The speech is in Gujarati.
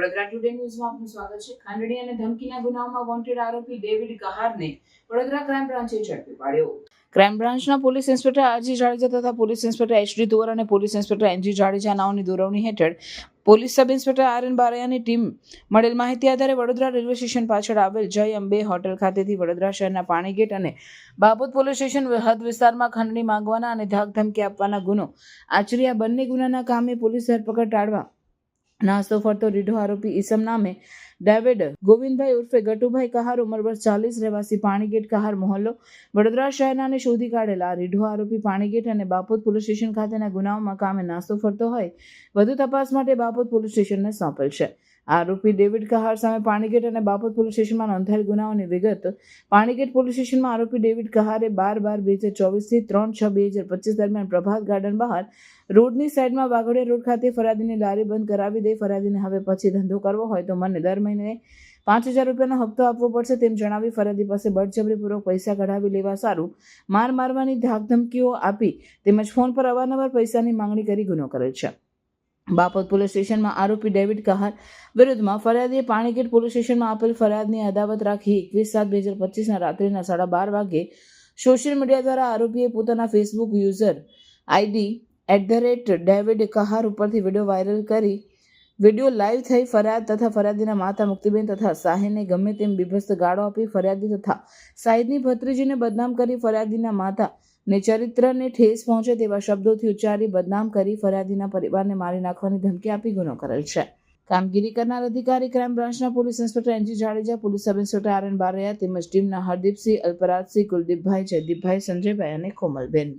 વડોદરા ટુડે ન્યૂઝમાં આપનું સ્વાગત છે. ખાંડણી અને ધમકીના ગુનામાં વોન્ટેડ આરોપી ડેવિડ ગહારને વડોદરા ક્રાઇમ બ્રાન્ચે ઝડપી પાડ્યો. ક્રાઇમ બ્રાન્ચના પોલીસ ઇન્સ્પેક્ટર આરજી જાડેજા તથા પોલીસ ઇન્સ્પેક્ટર એચડી તુવર અને પોલીસ ઇન્સ્પેક્ટર એનજી જાડેજા નાઓની દોરવણી હેઠળ police sub inspector R N બારૈયાની team મળેલ માહિતી આધારે વડોદરા રેલવે સ્ટેશન પાછળ આવેલ જય અંબે હોટલ ખાતેથી વડોદરા શહેરના પાણી ગેટ અને બાબત પોલીસ સ્ટેશન હદ વિસ્તારમાં ખંડણી માંગવાના અને ધાક ધમકી આપવાના ગુનો. આચર્યા બંને ગુનાના કામે પોલીસ ધરપકડ ટાળવા નાસ્તો ફરતો રીઢો આરોપી ઈસમ નામે ડેવિડ ગોવિંદભાઈ ઉર્ફે ગટુભાઈ કહાર ઉંમર વર્ષ ચાલીસ, રહેવાસી પાણીગેટ કહાર મોહલ્લો, વડોદરા શહેરનાને શોધી કાઢેલા રીઢો આરોપી પાણીગેટ અને બાપોદ પોલીસ સ્ટેશન ખાતેના ગુનાઓમાં કામે નાસ્તો ફરતો હોય, વધુ તપાસ માટે બાપોદ પોલીસ સ્ટેશનને સોંપેલ છે. આરોપી ડેવિડ કહાર સામે પાણીગેટ અને બાપત પોલીસ સ્ટેશનમાં નોંધાયેલ ગુનાઓની વિગત. પાણીગેટ પોલીસ સ્ટેશનમાં આરોપી ડેવિડ કહારે બાર બાર બે હજાર ચોવીસથી ત્રણ છ બે હજાર પચીસ દરમિયાન પ્રભાત ગાર્ડન બહાર રોડની સાઈડમાં વાઘોડિયા રોડ ખાતે ફરિયાદીની લારી બંધ કરાવી દઈ ફરિયાદીને હવે પછી ધંધો કરવો હોય તો મને દર મહિને પાંચ હજાર રૂપિયાનો હપ્તો આપવો પડશે તેમ જણાવી ફરિયાદી પાસે બળજબરીપૂર્વક પૈસા કઢાવી લેવા સારું માર મારવાની ધાકધમકીઓ આપી તેમજ ફોન પર અવારનવાર પૈસાની માંગણી કરી ગુનો કરે છે. બાપોદ પોલીસ સ્ટેશનમાં આરોપી ડેવિડ કહાર વિરુદ્ધમાં ફરિયાદીએ પાણીગેટ પોલીસ સ્ટેશનમાં આપેલ ફરિયાદની અદાવત રાખી એકવીસ સાત બે હજાર પચીસના રાત્રિના સાડા બાર વાગે સોશિયલ મીડિયા દ્વારા આરોપીએ પોતાના Facebook user ID at the rate David Kahar ઉપરથી વીડિયો વાયરલ કરી વીડિયો લાઈવ થઈ ફરિયાદ તથા ફરિયાદીના માતા મુક્તિબેન તથા સાહેને ગમે તેમ બીભત્સ ગાળો આપી ફરિયાદી તથા સાહિદની ભત્રીજીને બદનામ કરી ફરિયાદીના માતા ને ચરિત્રને ઠેસ પહોંચે તેવા શબ્દોથી ઉચ્ચારી બદનામ કરી ફરિયાદીના પરિવારને મારી નાખવાની ધમકી આપી ગુનો કરેલ છે. કામગીરી કરનાર અધિકારી ક્રાઇમ બ્રાન્ચના police inspector NG Jadeja, police sub inspector R N Baraiya તેમજ ટીમના હરદીપસિંહ, અલ્પરાજસિંહ, કુલદીપભાઈ, જયદીપભાઈ, સંજયભાઈ અને કોમલબેન.